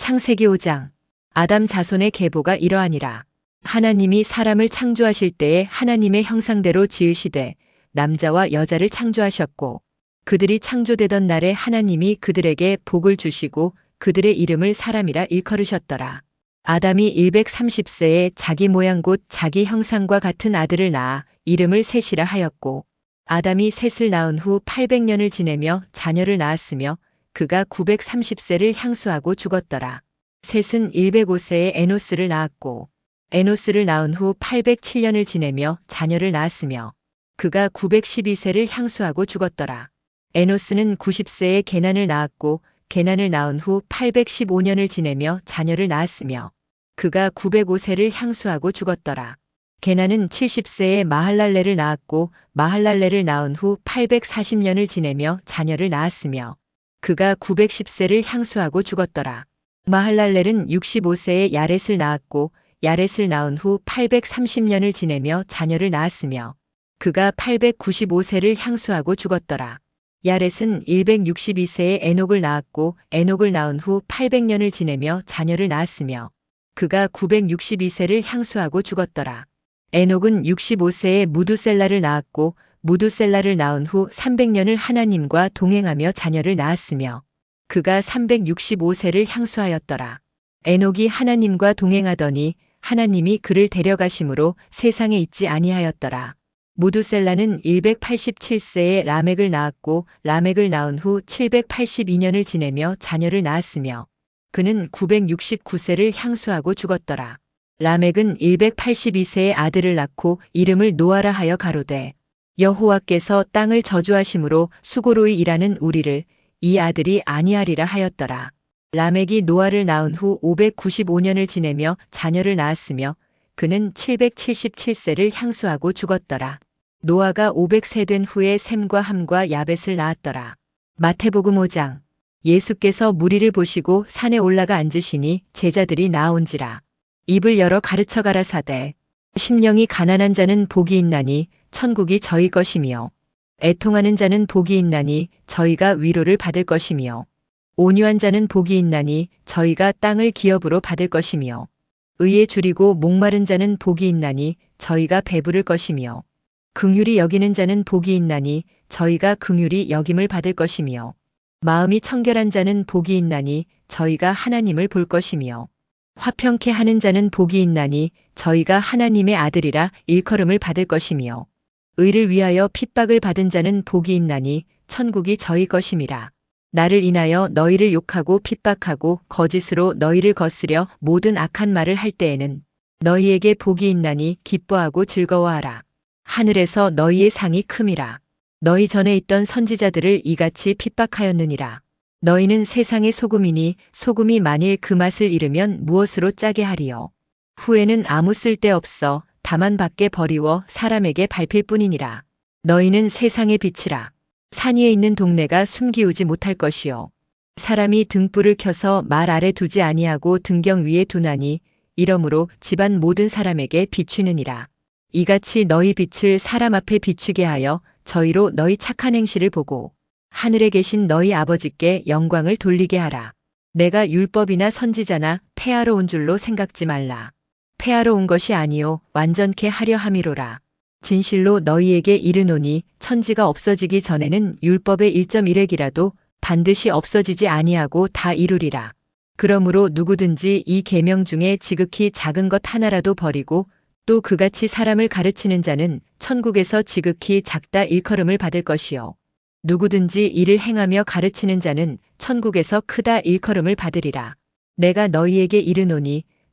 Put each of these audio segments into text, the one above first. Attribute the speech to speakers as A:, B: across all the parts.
A: 창세기 5장 아담 자손의 계보가 이러하니라. 하나님이 사람을 창조하실 때에 하나님의 형상대로 지으시되 남자와 여자를 창조하셨고 그들이 창조되던 날에 하나님이 그들에게 복을 주시고 그들의 이름을 사람이라 일컬으셨더라. 아담이 130세에 자기 모양 곧 자기 형상과 같은 아들을 낳아 이름을 셋이라 하였고 아담이 셋을 낳은 후 800년을 지내며 자녀를 낳았으며 그가 930세를 향수하고 죽었더라. 셋은 105세에 에노스를 낳았고 에노스를 낳은 후 807년을 지내며 자녀를 낳았으며 그가 912세를 향수하고 죽었더라. 에노스는 90세에 게난을 낳았고 게난을 낳은 후 815년을 지내며 자녀를 낳았으며 그가 905세를 향수하고 죽었더라. 게난은 70세에 마할랄레를 낳았고 마할랄레를 낳은 후 840년을 지내며 자녀를 낳았으며 그가 910세를 향수하고 죽었더라. 마할랄렐은 65세에 야렛을 낳았고 야렛을 낳은 후 830년을 지내며 자녀를 낳았으며 그가 895세를 향수하고 죽었더라. 야렛은 162세에 에녹을 낳았고 에녹을 낳은 후 800년을 지내며 자녀를 낳았으며 그가 962세를 향수하고 죽었더라. 에녹은 65세에 무두셀라를 낳았고 무두셀라를 낳은 후 300년을 하나님과 동행하며 자녀를 낳았으며 그가 365세를 향수하였더라. 에녹이 하나님과 동행하더니 하나님이 그를 데려가심으로 세상에 있지 아니하였더라. 무두셀라는 187세에 라멕을 낳았고 라멕을 낳은 후 782년을 지내며 자녀를 낳았으며 그는 969세를 향수하고 죽었더라. 라멕은 182세에 아들을 낳고 이름을 노아라 하여 가로되 여호와께서 땅을 저주하심으로 수고로이 일하는 우리를 이 아들이 아니하리라 하였더라. 라멕이 노아를 낳은 후 595년을 지내며 자녀를 낳았으며 그는 777세를 향수하고 죽었더라. 노아가 500세 된 후에 샘과 함과 야벳을 낳았더라. 마태복음 5장 예수께서 무리를 보시고 산에 올라가 앉으시니 제자들이 나온지라. 입을 열어 가르쳐 가라사대 심령이 가난한 자는 복이 있나니 천국이 저희 것이며 애통하는 자는 복이 있나니 저희가 위로를 받을 것이며 온유한 자는 복이 있나니 저희가 땅을 기업으로 받을 것이며 의에 줄이고 목마른 자는 복이 있나니 저희가 배부를 것이며 긍휼히 여기는 자는 복이 있나니 저희가 긍휼히 여김을 받을 것이며 마음이 청결한 자는 복이 있나니 저희가 하나님을 볼 것이며 화평케 하는 자는 복이 있나니 저희가 하나님의 아들이라 일컬음을 받을 것이며 의를 위하여 핍박을 받은 자는 복이 있나니 천국이 저희 것임이라. 나를 인하여 너희를 욕하고 핍박하고 거짓으로 너희를 거스려 모든 악한 말을 할 때에는 너희에게 복이 있나니 기뻐하고 즐거워하라. 하늘에서 너희의 상이 큼이라. 너희 전에 있던 선지자들을 이같이 핍박하였느니라. 너희는 세상의 소금이니 소금이 만일 그 맛을 잃으면 무엇으로 짜게 하리요. 후에는 아무 쓸데 없어 다만 밖에 버리워 사람에게 밟힐 뿐이니라. 너희는 세상의 빛이라. 산 위에 있는 동네가 숨기우지 못할 것이요. 사람이 등불을 켜서 말 아래 두지 아니하고 등경 위에 두나니 이러므로 집안 모든 사람에게 비추느니라. 이같이 너희 빛을 사람 앞에 비추게 하여 저희로 너희 착한 행실을 보고 하늘에 계신 너희 아버지께 영광을 돌리게 하라. 내가 율법이나 선지자나 폐하러 온 줄로 생각지 말라. 폐하러 온 것이 아니요 완전케 하려 함이로라. 진실로 너희에게 이르노니 천지가 없어지기 전에는 율법의 1.1핵이라도 반드시 없어지지 아니하고 다 이루리라. 그러므로 누구든지 이 계명 중에 지극히 작은 것 하나라도 버리고 또 그같이 사람을 가르치는 자는 천국에서 지극히 작다 일컬음을 받을 것이요. 누구든지 이를 행하며 가르치는 자는 천국에서 크다 일컬음을 받으리라. 내가 너희에게 이르노니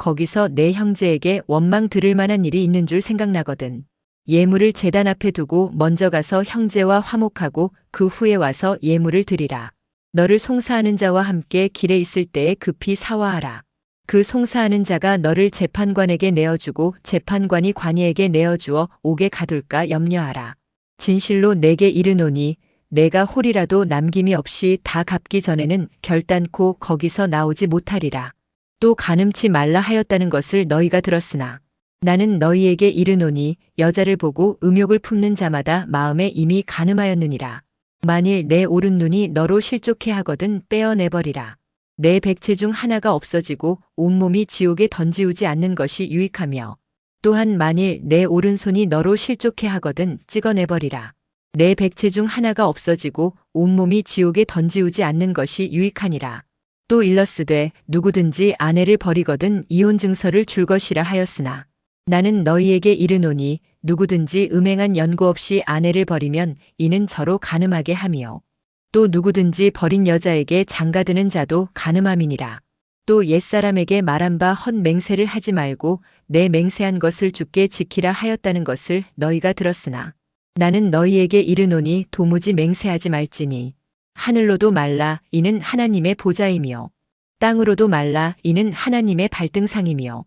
A: 거기서 내 형제에게 원망 들을 만한 일이 있는 줄 생각나거든. 예물을 재단 앞에 두고 먼저 가서 형제와 화목하고 그 후에 와서 예물을 드리라. 너를 송사하는 자와 함께 길에 있을 때에 급히 사화하라. 그 송사하는 자가 너를 재판관에게 내어주고 재판관이 관이에게 내어주어 옥에 가둘까 염려하라. 진실로 내게 이르노니 내가 홀이라도 남김이 없이 다 갚기 전에는 결단코 거기서 나오지 못하리라. 또 가늠치 말라 하였다는 것을 너희가 들었으나 나는 너희에게 이르노니 여자를 보고 음욕을 품는 자마다 마음에 이미 가늠하였느니라. 만일 내 오른 눈이 너로 실족해 하거든 빼어내버리라. 내 백체 중 하나가 없어지고 온몸이 지옥에 던지우지 않는 것이 유익하며 또한 만일 내 오른손이 너로 실족해 하거든 찍어내버리라. 내 백체 중 하나가 없어지고 온몸이 지옥에 던지우지 않는 것이 유익하니라. 또 일러스되 누구든지 아내를 버리거든 이혼 증서를 줄 것이라 하였으나 나는 너희에게 이르노니 누구든지 음행한 연고 없이 아내를 버리면 이는 저로 가늠하게 하며 또 누구든지 버린 여자에게 장가드는 자도 가늠함이니라. 또 옛사람에게 말한 바 헛 맹세를 하지 말고 내 맹세한 것을 주께 지키라 하였다는 것을 너희가 들었으나 나는 너희에게 이르노니 도무지 맹세하지 말지니 하늘로도 말라 이는 하나님의 보좌이며 땅으로도 말라 이는 하나님의 발등상이며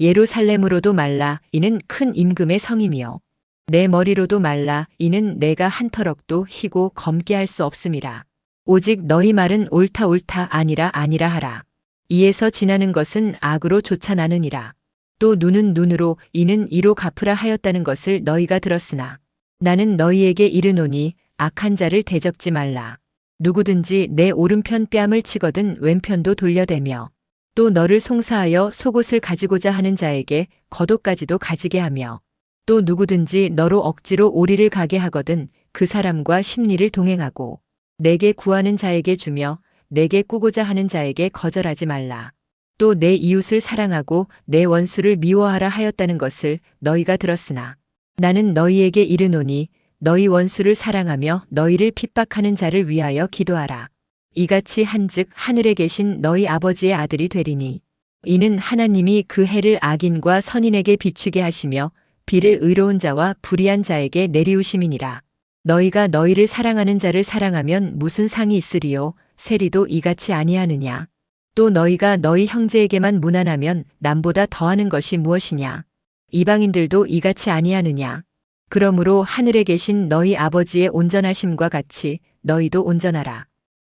A: 예루살렘으로도 말라 이는 큰 임금의 성이며 내 머리로도 말라 이는 내가 한 터럭도 희고 검게 할 수 없음이라. 오직 너희 말은 옳다 옳다 아니라 아니라 하라. 이에서 지나는 것은 악으로 쫓아나느니라. 또 눈은 눈으로 이는 이로 갚으라 하였다는 것을 너희가 들었으나 나는 너희에게 이르노니 악한 자를 대적지 말라. 누구든지 내 오른편 뺨을 치거든 왼편도 돌려대며 또 너를 송사하여 속옷을 가지고자 하는 자에게 겉옷까지도 가지게 하며 또 누구든지 너로 억지로 오리를 가게 하거든 그 사람과 심리를 동행하고 내게 구하는 자에게 주며 내게 꾸고자 하는 자에게 거절하지 말라. 또 내 이웃을 사랑하고 내 원수를 미워하라 하였다는 것을 너희가 들었으나 나는 너희에게 이르노니 너희 원수를 사랑하며 너희를 핍박하는 자를 위하여 기도하라. 이같이 한즉 하늘에 계신 너희 아버지의 아들이 되리니 이는 하나님이 그 해를 악인과 선인에게 비추게 하시며 비를 의로운 자와 불의한 자에게 내리우심이니라. 너희가 너희를 사랑하는 자를 사랑하면 무슨 상이 있으리요 세리도 이같이 아니하느냐. 또 너희가 너희 형제에게만 무난하면 남보다 더하는 것이 무엇이냐. 이방인들도 이같이 아니하느냐. 그러므로 하늘에 계신 너희 아버지의 온전하심과 같이 너희도 온전하라.